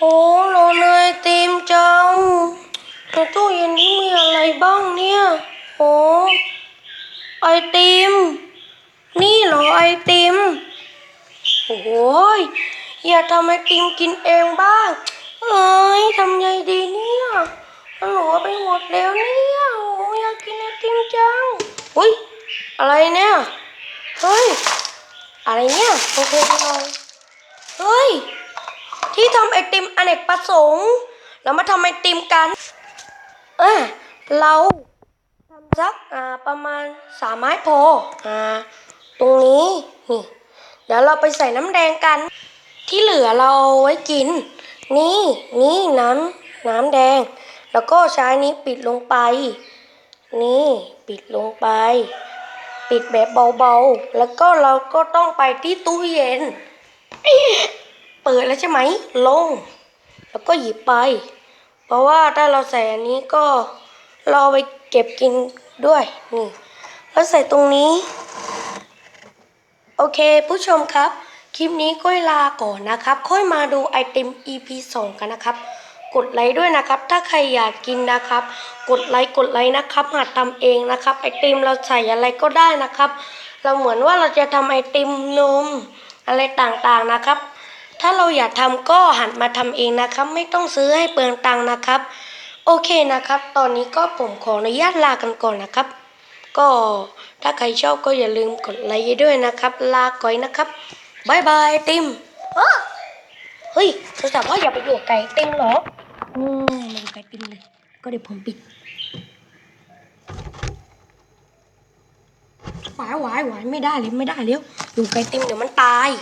โอ้โรเนยไอติมจังในตู้เย็นนี้มีอะไรบ้างเนี่ยโอ้ไอติม นี่เหรอไอติม โอ้ยอย่าทำไอติมกินเองบ้าง เอ้ยทำไงดีเนี่ยมันหลัวไปหมดแล้วเนี่ยโอ้ยอยากกินไอติมจังอุ้ยอะไรเนี่ย เฮ้ย อะไรเนี่ย โอเคหน่อยเฮ้ย ที่ทำไอติมอเนกประสงค์ เรามาทำไอติมกันเออเราทำสักอ่าประมาณสามไม้พออ่าตรงนี้นี่เดี๋ยวเราไปใส่น้ำแดงกัน ที่เหลือเราเอาไว้กิน นี่นี่น้ำน้ำแดง แล้วก็ใช้นี้ปิดลงไป นี่ปิดลงไป ปิดแบบเบาๆ แล้วก็เราก็ต้องไปที่ตู้เย็น ปิดแล้วใช่ไหมลง แล้วก็หยิบไป เพราะว่าถ้าเราใส่อันนี้ก็เราเอไปเก็บกินด้วยนี่แล้วใส่ตรงนี้ โอเคผู้ชมครับ คลิปนี้ก็ลาก่อนนะครับ ค่อยมาดูไอติม EP 2 กันนะครับ กดไลค์ด้วยนะครับ ถ้าใครอยากกินนะครับ กดไลค์กดไลค์นะครับหัดทำเองนะครับไอติมเราใส่อะไรก็ได้นะครับ เราเหมือนว่าเราจะทำไอติมนมอะไรต่างๆนะครับ ถ้าเราอยากทำก็หัดมาทำเองนะครับ ไม่ต้องซื้อให้เปลืองตังค์นะครับ โอเคนะครับ ตอนนี้ก็ผมขออนุญาตลากันก่อนนะครับ ก็ถ้าใครชอบก็อย่าลืมกดไลค์ด้วยนะครับ ลาก่อยนะครับบายบายติมเฮ้ยโทรศัพท์ว่าอย่าไปอยู่ไก่ติมหรออืมมันไก่ติมเลย ก็เดี๋ยวผมปิดหวายหวายหวายไม่ได้เลยไม่ได้แล้วอยู่ไก่ติมเดี๋ยวมันตาย